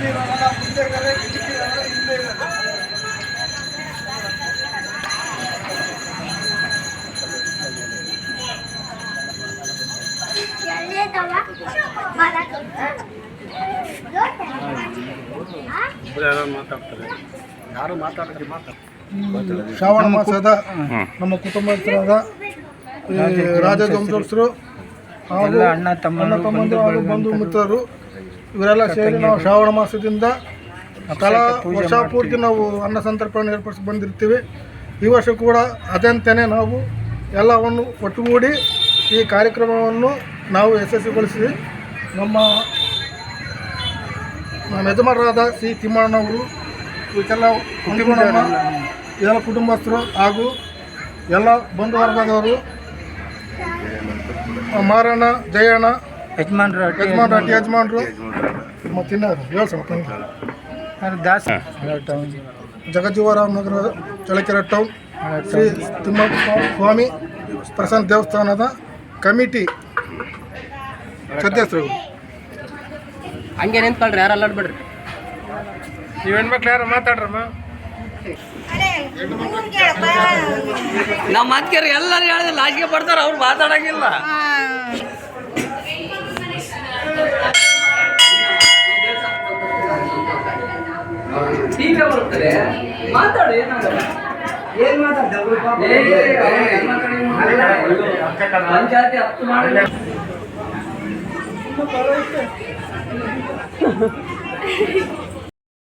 ಕಿಟಕಿ ಇರೋಲ್ಲ ಮುಂದೆ ಇದ್ದಾರೆ ಕಿಟಕಿ ಇರೋಲ್ಲ ಹಿಂದೆ ಇದ್ದಾರೆ ಯಾರು ಮಾತಾಡ್ತಾರೆ ಮಾತಾಡ. ಶ್ರಾವಣ ಮಾಸದ ನಮ್ಮ ಕುಟುಂಬಸ್ಥರಾದ ರಾಜ ಧ್ವಂಸರು ಹಾಗೂ ಅಣ್ಣ ತಮ್ಮ ಬಂಧು ಮಿತ್ರರು ಇವರೆಲ್ಲ ಸೇರಿ ನಾವು ಶ್ರಾವಣ ಮಾಸದಿಂದ ತಲಾ ವರ್ಷ ಪೂರ್ತಿ ನಾವು ಅನ್ನ ಸಂತರ್ಪಣೆ ಏರ್ಪಡಿಸಿ ಬಂದಿರ್ತೀವಿ. ಈ ವರ್ಷ ಕೂಡ ಅದಂತೆಯೇ ನಾವು ಎಲ್ಲವನ್ನು ಒಟ್ಟುಗೂಡಿ ಈ ಕಾರ್ಯಕ್ರಮವನ್ನು ನಾವು ಯಶಸ್ವಿಗೊಳಿಸಿ ನಮ್ಮ ನಮ್ಮ ಯಜಮಾನರಾದ ಸಿ ತಿಮ್ಮಣ್ಣವರು ಇವಕ್ಕೆಲ್ಲ ಕುಟುಂಬ ಎಲ್ಲ ಕುಟುಂಬಸ್ಥರು ಹಾಗೂ ಎಲ್ಲ ಬಂಧು ವರ್ಗದವರು ಮಾರಣ್ಣ ಜಯಣ್ಣ ಯಜಮಾನ್ರು ಯಜಮಾನ್ರು ಅಟ್ಟಿ ಯಜಮಾನ್ರು? ಮತ್ತು ಇನ್ನಾರು ಹೇಳಿ ಸ್ವಲ್ಪ ದಾಸ. ಜಗಜೀವರಾಮ್ ನಗರ ಚಳಕೆರೆ ಟೌನ್ ಶ್ರೀ ತಿಮ್ಮಪ್ಪ ಸ್ವಾಮಿ ಪ್ರಸನ್ನ ದೇವಸ್ಥಾನದ ಕಮಿಟಿ ಸದಸ್ಯರು. ಹಂಗೆ ನಿಂತ್ಕೊಳ್ರಿ ಯಾರು ಅಲ್ಲಾಡ್ಬೇಡ್ರಿ. ನೀವು ಹೆಣ್ಮಕ್ಳು ಯಾರು ಮಾತಾಡ್ರಮ್ಮ ನಮ್ಮ ಮಾತ್ಕೇರಿ ಎಲ್ಲರೂ ಹೇಳಿದ್ರೆ ಲಾಜಿಗೆ ಬರ್ತಾರೆ ಅವ್ರು ಮಾತಾಡಂಗಿಲ್ಲ. ಮಾತಾಡು ಏನಾಗಲ್ಲ. ಪಂಚಾಯತಿ ಹತ್ತು ಮಾಡಿಲ್ಲ.